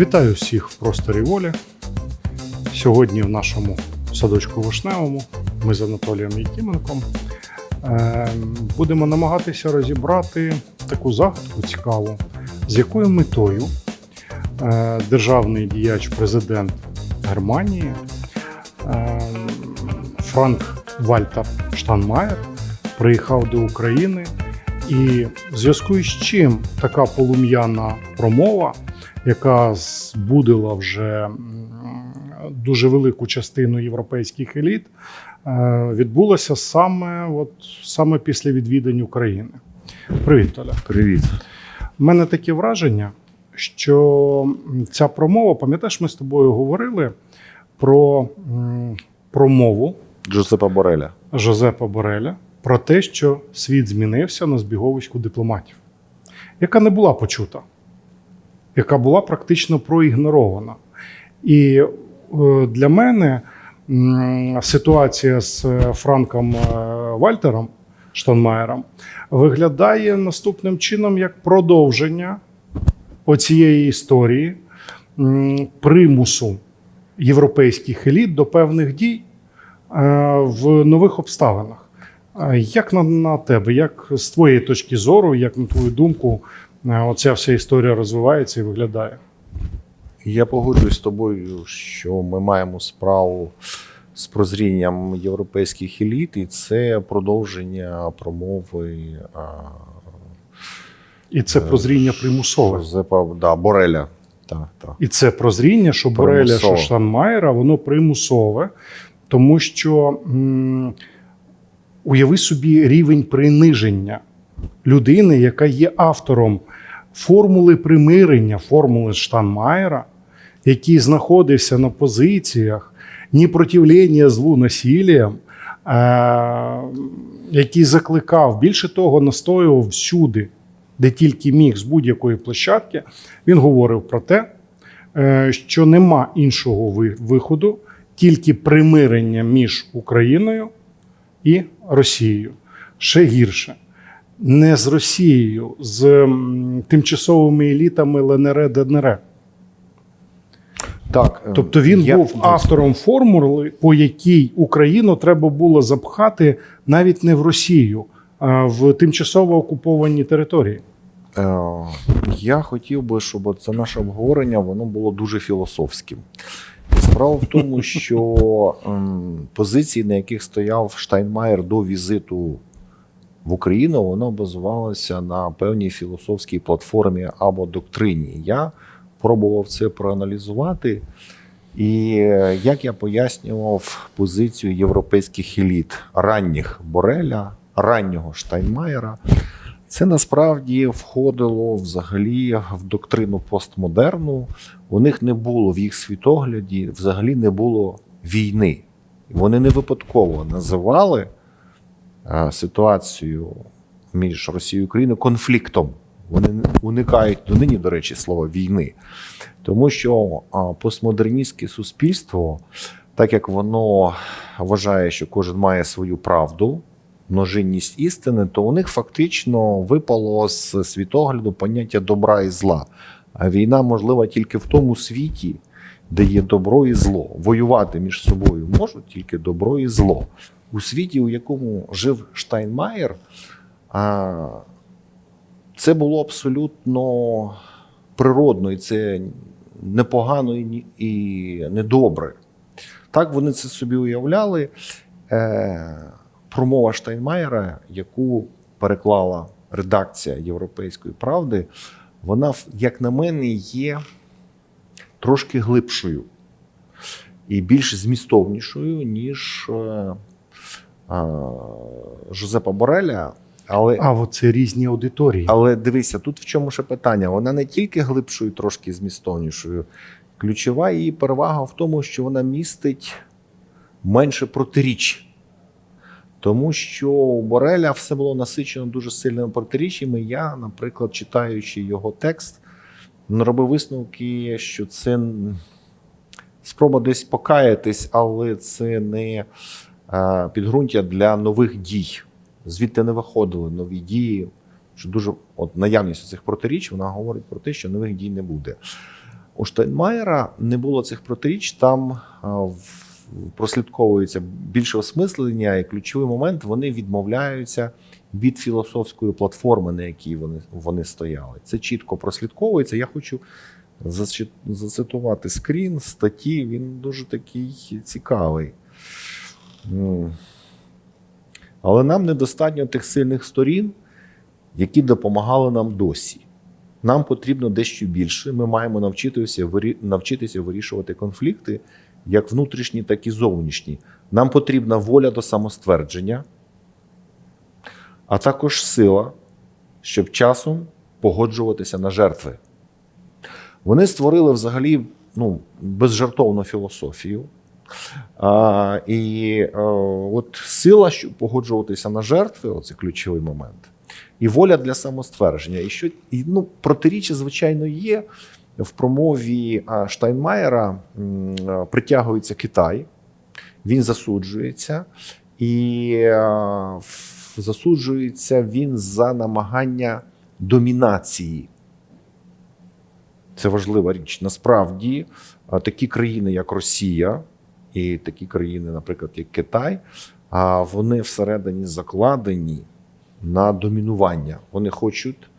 Вітаю всіх в просторі волі. Сьогодні в нашому садочку Вишневому ми з Анатолієм Якименком е, будемо намагатися розібрати таку загадку цікаву, з якою метою е, державний діяч, президент Германії е, Франк Вальтер Штанмаєр приїхав до України. І в зв'язку із чим така полум'яна промова, яка збудила вже дуже велику частину європейських еліт, е, відбулася саме, от, саме після відвідань України. Привіт, Толя. Привіт. У мене таке враження, що ця промова, пам'ятаєш, ми з тобою говорили про промову Джозепа Бореля. Жозепа Бореля про те, що світ змінився на збіговиську дипломатів, яка не була почута, яка була практично проігнорована. І е, для мене ситуація з е, Франком е, Вальтером Штанмаєром виглядає наступним чином як продовження оцієї історії примусу європейських еліт до певних дій в нових обставинах. Як на, на тебе, як з твоєї точки зору, як на твою думку, оця вся історія розвивається і виглядає? Я погоджуюсь з тобою, що ми маємо справу з прозрінням європейських еліт, і це продовження промови а, І це прозріння примусове. Жозепа да, Бореля. Так, так. І це прозріння, що Бореля, що Примусове. Штанмаєра, воно примусове, тому що м, уяви собі рівень приниження людини, яка є автором формули примирення, формули Штанмаєра, який знаходився на позиціях непротивлення злу насиллям, е, який закликав, більше того, настоював всюди, де тільки міг з будь-якої площадки, він говорив про те, е, що нема іншого виходу, тільки примирення між Україною і Росією. Ще гірше. Не з Росією, з тимчасовими елітами ЛНР ДНР. так ем, Тобто він я- був автором формули, по якій Україну треба було запхати навіть не в Росію, а в тимчасово окуповані території. Е, Я хотів би, щоб це наше обговорення воно було дуже філософським. Справа в тому, що ем, позиції, на яких стояв Штайнмаєр до візиту в Україну, воно базувалося на певній філософській платформі або доктрині. Я пробував це проаналізувати. І е, як я пояснював позицію європейських еліт ранніх Бореля, раннього Штайнмаєра, це насправді входило взагалі в доктрину постмодерну. У них не було в їх світогляді, взагалі не було війни. Вони не випадково називали ситуацію між Росією і Україною конфліктом. Вони уникають донині, до речі, слова війни. Тому що постмодерністське суспільство, так як воно вважає, що кожен має свою правду, множинність істини, то у них фактично випало з світогляду поняття добра і зла. А війна можлива тільки в тому світі, де є добро і зло. Воювати між собою можуть тільки добро і зло. У світі, у якому жив Штайнмаєр, це було абсолютно природно, і це непогано і недобре. Так вони це собі уявляли. Е, промова Штайнмаєра, яку переклала редакція Європейської правди, вона, як на мене, є трошки глибшою і більш змістовнішою, ніж е, е, Жозепа Бореля. Але, А от це різні аудиторії. але дивися, тут в чому ще питання? Вона не тільки глибшою, трошки змістовнішою. Ключова її перевага в тому, що вона містить менше протиріч. Тому що у Бореля все було насичено дуже сильними протиріччями. Я, наприклад, читаючи його текст, робив висновки, що це спроба десь покаятись, але це не е, підґрунтя для нових дій. Звідти не виходили нові дії. Що дуже от наявність цих протиріч вона говорить про те, що нових дій не буде. У Штайнмаєра не було цих протиріч, там прослідковується більше осмислення, і ключовий момент вони відмовляються від філософської платформи, на якій вони, вони стояли. Це чітко прослідковується. Я хочу зацитувати скрін статті, він дуже такий цікавий. Але нам недостатньо тих сильних сторін, які допомагали нам досі. Нам потрібно дещо більше. Ми маємо навчитися, навчитися вирішувати конфлікти, як внутрішні, так і зовнішні. Нам потрібна воля до самоствердження, а також сила, щоб часом погоджуватися на жертви. Вони створили взагалі ну, безжартовну філософію. А, і е, от сила, щоб погоджуватися на жертви, оце ключовий момент, і воля для самоствердження. І що і, ну, протиріччя, звичайно, є. В промові а, Штайнмаєра е, притягується Китай, він засуджується, і е, в- засуджується він за намагання домінації. Це важлива річ. Насправді, такі країни, як Росія, і такі країни, наприклад, як Китай, вони всередині закладені на домінування. Вони хочуть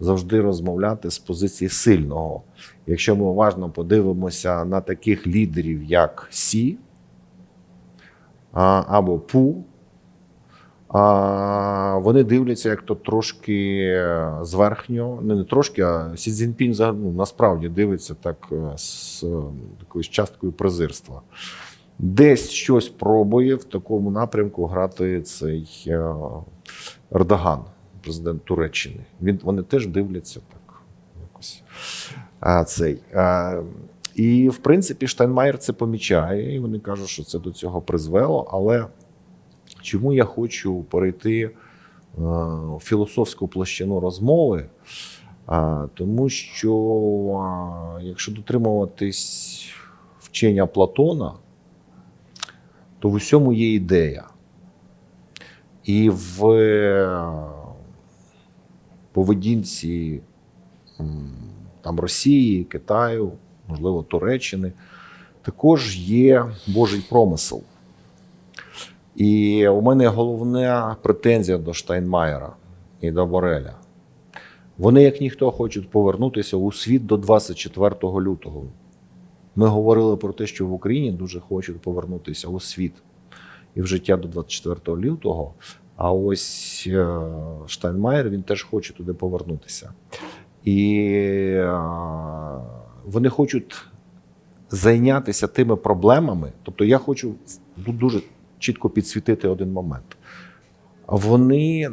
завжди розмовляти з позиції сильного. Якщо ми уважно подивимося на таких лідерів, як Сі або Пу, а, вони дивляться як то трошки е, зверхньо, не, не трошки, а Сі Цзіньпінь ну, насправді дивиться так е, з е, якоюсь часткою презирства. Десь щось пробує в такому напрямку грати цей е, Ердоган, президент Туреччини. Він, вони теж дивляться так. Якось. А, цей. А, і, в принципі, Штайнмаєр це помічає, і вони кажуть, що це до цього призвело. Але чому я хочу перейти е, в філософську площину розмови? Тому що, якщо дотримуватись вчення Платона, то в усьому є ідея. І в е, поведінці там, Росії, Китаю, можливо, Туреччини, також є Божий промисел. І у мене головна претензія до Штайнмаєра і до Бореля. Вони, як ніхто, хочуть повернутися у світ до 24 лютого. Ми говорили про те, що в Україні дуже хочуть повернутися у світ і в життя до 24 лютого. А ось е, Штайнмаєр він теж хоче туди повернутися. І е, вони хочуть зайнятися тими проблемами. Тобто, я хочу дуже чітко підсвітити один момент. Вони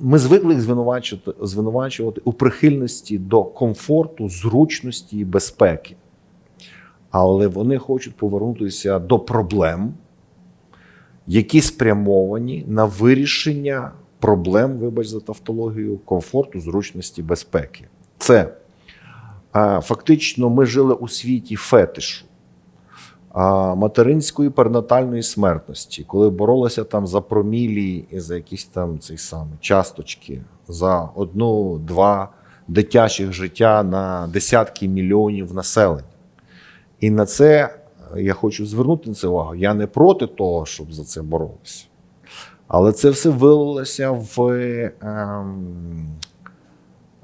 ми звикли їх звинувачувати, звинувачувати у прихильності до комфорту, зручності і безпеки. Але вони хочуть повернутися до проблем, які спрямовані на вирішення проблем, вибач за тавтологію, комфорту, зручності, безпеки. Це фактично ми жили у світі фетишу, материнської перинатальної смертності, коли боролися там за промілі і за якісь там цей самий часточки, за одну-два дитячих життя на десятки мільйонів населення. І на це я хочу звернути на це увагу. Я не проти того, щоб за це боролися. Але це все вилилося в ем,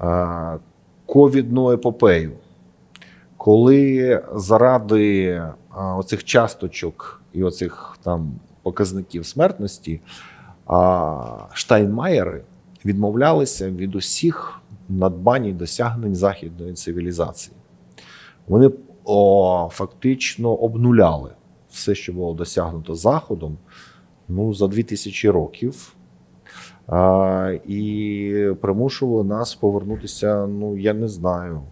е, ковідну епопею, коли заради е, оцих часточок і оцих там показників смертності Штайнмаєри відмовлялися від усіх надбань і досягнень західної цивілізації. Вони о, фактично обнуляли все, що було досягнуто Заходом, ну, за 2000 років. А, і примушували нас повернутися, ну, я не знаю.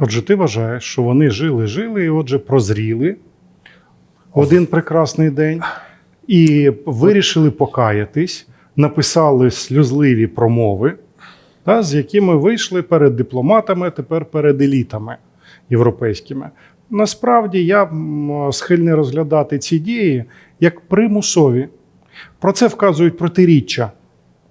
Отже, ти вважаєш, що вони жили, жили і отже прозріли один прекрасний день і вирішили покаятись, написали сльозливі промови, та, з якими вийшли перед дипломатами, тепер перед елітами європейськими. Насправді я схильний розглядати ці дії як примусові. Про це вказують протиріччя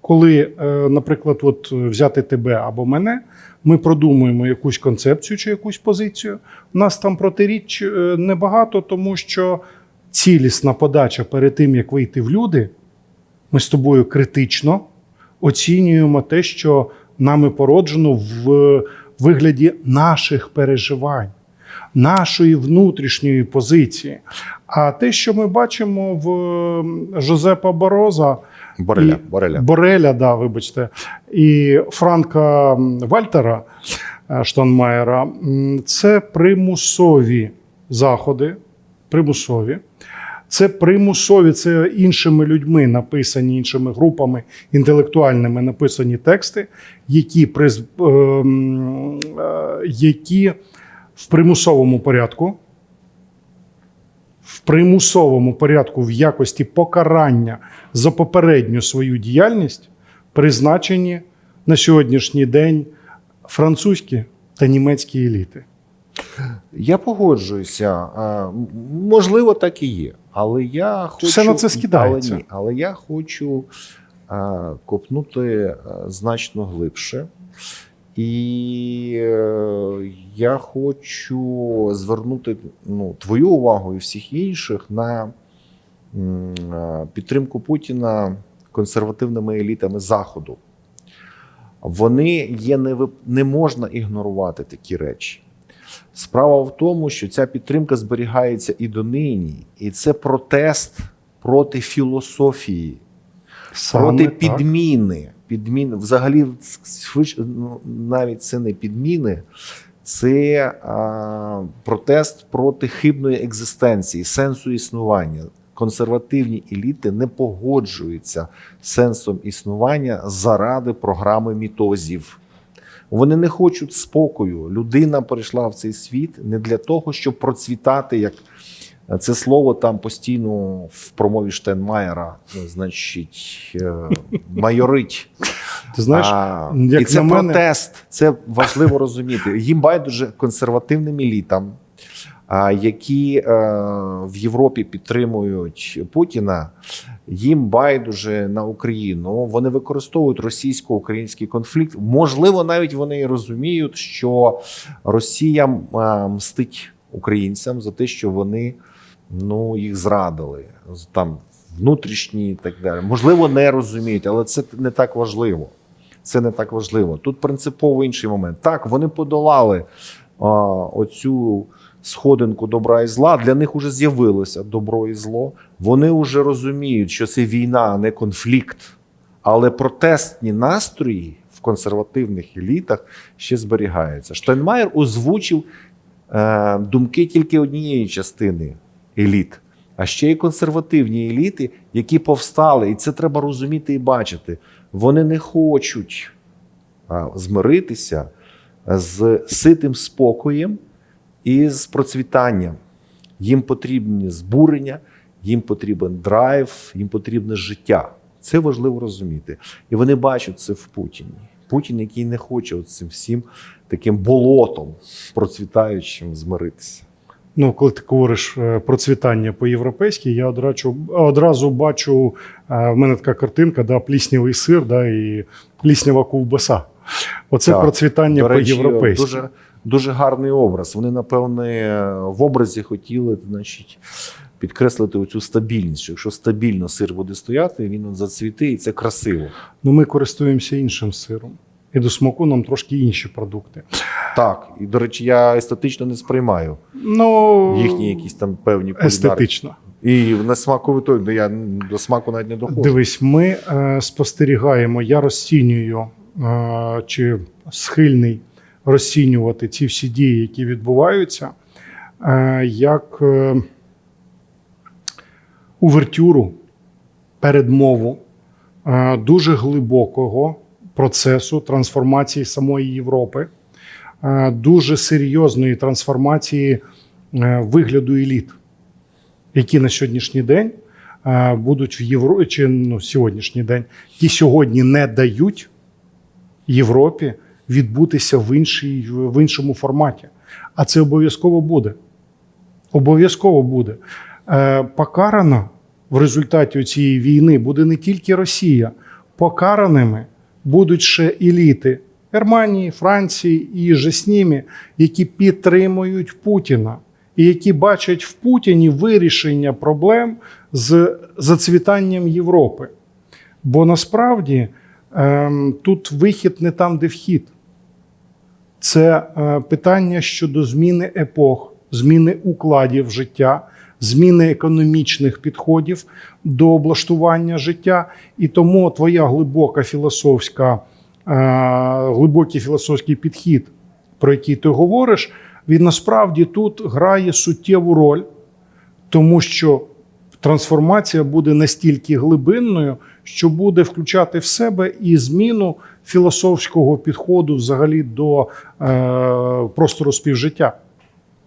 коли, е, наприклад, от е, взяти тебе або мене, ми продумуємо якусь концепцію чи якусь позицію. У нас там протиріч е, небагато, тому що цілісна подача перед тим, як вийти в люди, ми з тобою критично оцінюємо те, що нами породжено в вигляді наших переживань, нашої внутрішньої позиції. А те, що ми бачимо в Жозепа Бороза, Бореля, і- Бореля. Бореля, да, вибачте, і Франка Вальтера е, Штанмаєра, це примусові заходи, примусові. Це примусові, це іншими людьми написані, іншими групами інтелектуальними написані тексти, які, приз, е, е, які в примусовому порядку, в примусовому порядку в якості покарання за попередню свою діяльність призначені на сьогоднішній день французькі та німецькі еліти. Я погоджуюся. Можливо, так і є. Але я хочу Все на це скидається. Але, ні, але я хочу а, копнути а, значно глибше. І е, я хочу звернути ну, твою увагу і всіх інших на підтримку Путіна консервативними елітами Заходу. Вони є не, не можна ігнорувати такі речі. Справа в тому, що ця підтримка зберігається і донині, і це протест проти філософії, проти так. Підміни взагалі ну, навіть це не підміни, це а, протест проти хибної екзистенції, сенсу існування. Консервативні еліти не погоджуються сенсом існування заради програми мітозів. Вони не хочуть спокою. Людина прийшла в цей світ не для того, щоб процвітати, як це слово там постійно в промові Штенмаєра, значить, е, майорить. Ти знаєш, а, як і це на мене- протест. Це важливо розуміти. Їм байдуже консервативним елітам, які е, в Європі підтримують Путіна. Їм байдуже на Україну. Вони використовують російсько-український конфлікт. Можливо, навіть вони і розуміють, що Росія е, мстить українцям за те, що вони ну, їх зрадили. Там внутрішні і так далі. Можливо, не розуміють, але це не так важливо. Це не так важливо. Тут принципово інший момент. Так, вони подолали а, оцю сходинку добра і зла. Для них вже з'явилося добро і зло. Вони вже розуміють, що це війна, а не конфлікт. Але протестні настрої в консервативних елітах ще зберігаються. Штайнмаєр озвучив е, думки тільки однієї частини еліт, а ще й консервативні еліти, які повстали, і це треба розуміти і бачити. Вони не хочуть змиритися з ситим спокоєм і з процвітанням. Їм потрібні збурення, їм потрібен драйв, їм потрібне життя. Це важливо розуміти. І вони бачать це в Путіні. Путін, який не хоче цим всім таким болотом процвітаючим змиритися. Ну, коли ти говориш е, процвітання по-європейськи, я одразу, одразу бачу, е, в мене така картинка, да, пліснявий сир да, і пліснява ковбаса. Оце Так. процвітання по-європейськи. дуже, дуже гарний образ. Вони, напевне, в образі хотіли значить, підкреслити оцю стабільність. Що якщо стабільно сир буде стояти, він от зацвіте, і це красиво. Ну, ми користуємося іншим сиром. І до смаку нам трошки інші продукти. Так, і до речі, я естетично не сприймаю Ну, їхні якісь там певні кулінарні. естетично. І на смаковий той, я до смаку навіть не доходжу. Дивись, ми е, спостерігаємо, я розцінюю, е, чи схильний розцінювати ці всі дії, які відбуваються, е, як е, увертюру, передмову е, дуже глибокого процесу трансформації самої Європи, е, дуже серйозної трансформації е, вигляду еліт, які на сьогоднішній день е, будуть в Європі, чи ну, сьогоднішній день, які сьогодні не дають Європі відбутися в, іншій, в іншому форматі. А це обов'язково буде. Обов'язково буде. Покарана в результаті цієї війни буде не тільки Росія, покараними будуть ще еліти Германії, Франції і же з ними, які підтримують Путіна і які бачать в Путіні вирішення проблем з зацвітанням Європи. Бо насправді ем, тут вихід не там, де вхід. Це е, питання щодо зміни епох, зміни укладів життя, зміни економічних підходів до облаштування життя. І тому твоя глибока філософська, е, глибокий філософський підхід, про який ти говориш, він насправді тут грає суттєву роль, тому що трансформація буде настільки глибинною, що буде включати в себе і зміну філософського підходу взагалі до е, простору співжиття.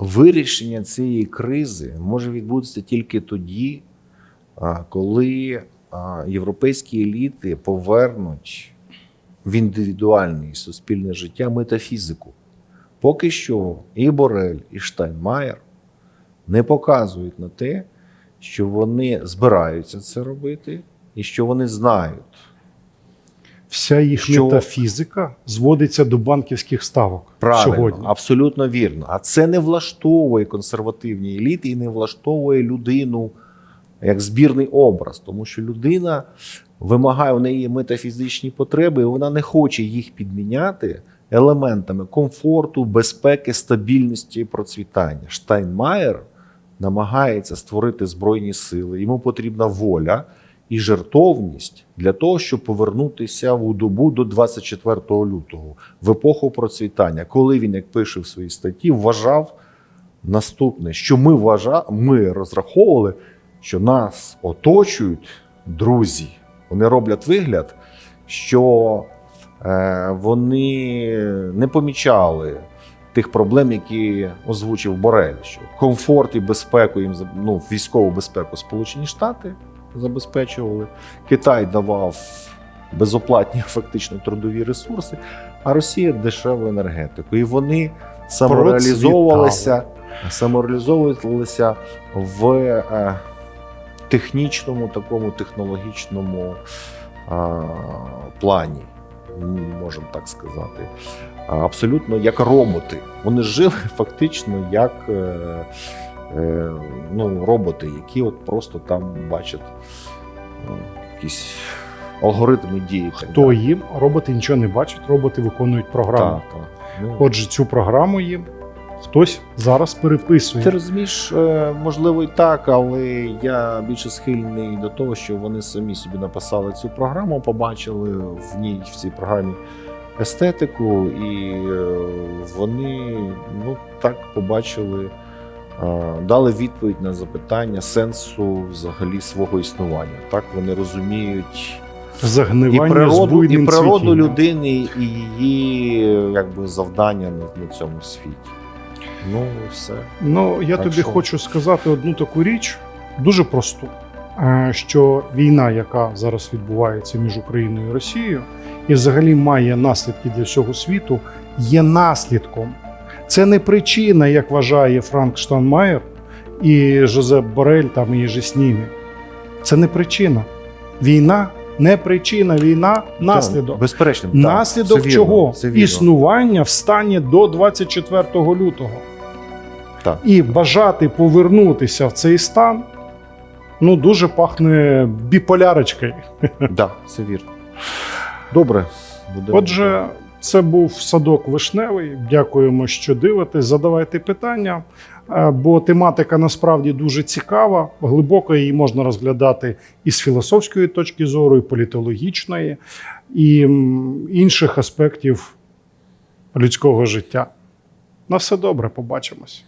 Вирішення цієї кризи може відбутися тільки тоді, коли європейські еліти повернуть в індивідуальне і суспільне життя метафізику. Поки що і Борель, і Штайнмаєр не показують на те, що вони збираються це робити, і що вони знають. Вся їх Що- метафізика зводиться до банківських ставок Правильно, сьогодні. абсолютно вірно. А це не влаштовує консервативні еліти і не влаштовує людину як збірний образ, тому що людина вимагає у неї метафізичні потреби, і вона не хоче їх підміняти елементами комфорту, безпеки, стабільності і процвітання. Штайнмаєр намагається створити збройні сили. Йому потрібна воля і жертовність для того, щоб повернутися у добу до 24 лютого, в епоху процвітання, коли він, як пише в своїй статті, вважав наступне, що ми вважа... ми розраховували, що нас оточують друзі. Вони роблять вигляд, що е, вони не помічали тих проблем, які озвучив Борель, що комфорт і безпеку їм ну, військову безпеку Сполучені Штати забезпечували. Китай давав безоплатні фактично трудові ресурси, а Росія дешеву енергетику. І вони самореалізовувалися, самореалізовувалися в е, технічному, такому технологічному е, плані, можемо так сказати. Абсолютно як роботи. Вони жили фактично як е, ну, роботи, які от просто там бачать ну, якісь алгоритми дії. так Хто далі. їм? Роботи нічого не бачать, роботи виконують програму. Так, так. Ну, Отже, цю програму їм хтось зараз переписує. Ти розумієш, е, можливо, і так, але я більше схильний до того, що вони самі собі написали цю програму, побачили в ній в цій програмі естетику, і е, вони ну так побачили, е, дали відповідь на запитання сенсу взагалі свого існування. Так вони розуміють і Загнивання з природу, і природу людини, і її якби завдання на, на цьому світі. Ну, все. Ну, я Так тобі що? хочу сказати одну таку річ, дуже просту. е, Що війна, яка зараз відбувається між Україною і Росією, і взагалі має наслідки для всього світу, є наслідком. Це не причина, як вважає Франк Штанмаєр і Жозеп Борель там і же з ними. Це не причина. Війна не причина, війна наслідок. Так, безперечно, так, Наслідок це чого? Це. Існування в стані до 24 лютого. Так. І бажати повернутися в цей стан ну, дуже пахне біполярочкою. Да, це вірно. Добре. Будемо. Отже, це був садок вишневий. Дякуємо, що дивитесь. Задавайте питання, е, бо тематика насправді дуже цікава. Глибоко її можна розглядати і з філософської точки зору, і політологічної, і інших аспектів людського життя. На все добре, побачимось.